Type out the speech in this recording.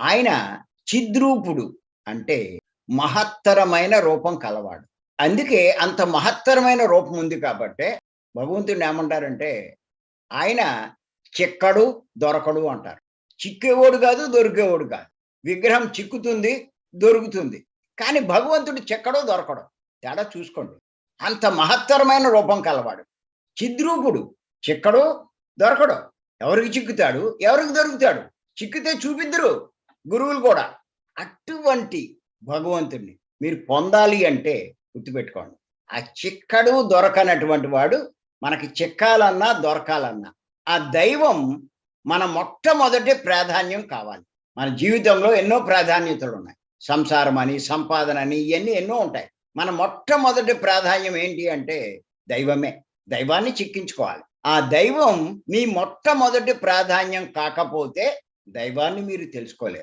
ఆయన చిద్రూపుడు అంటే మహత్తరమైన రూపం కలవాడు. అందుకే అంత మహత్తరమైన రూపం ఉంది కాబట్టే భగవంతుడిని ఏమంటారంటే ఆయన చిక్కడు దొరకడు అంటారు. చిక్కేవాడు కాదు దొరికేవాడు కాదు. విగ్రహం చిక్కుతుంది దొరుకుతుంది. కానీ భగవంతుడు చిక్కడో దొరకడు తేడా చూసుకోండి. అంత మహత్తరమైన రూపం కలవాడు. చిద్రూపుడు చిక్కడు దొరకడు ఎవరికి చిక్కుతాడు? ఎవరికి దొరుకుతాడు? చిక్కితే చూపిద్దరు. గురువులు కూడా అటువంటి భగవంతుడిని మీరు పొందాలి అంటే గుర్తుపెట్టుకోండి. ఆ చిక్కడు దొరకనటువంటి వాడు మనకి చిక్కాలన్నా దొరకాలన్నా ఆ దైవం మన మొట్టమొదటి ప్రాధాన్యం కావాలి. మన జీవితంలో ఎన్నో ప్రాధాన్యతలు ఉన్నాయి. సంసారం అని సంపాదన అని ఇవన్నీ ఎన్నో ఉంటాయి. మన మొట్టమొదటి ప్రాధాన్యం ఏంటి అంటే దైవమే. దైవాన్ని చిక్కించుకోవాలి. ఆ దైవం మీ మొట్టమొదటి ప్రాధాన్యం కాకపోతే దైవాన్ని మీరు తెలుసుకోలేరు.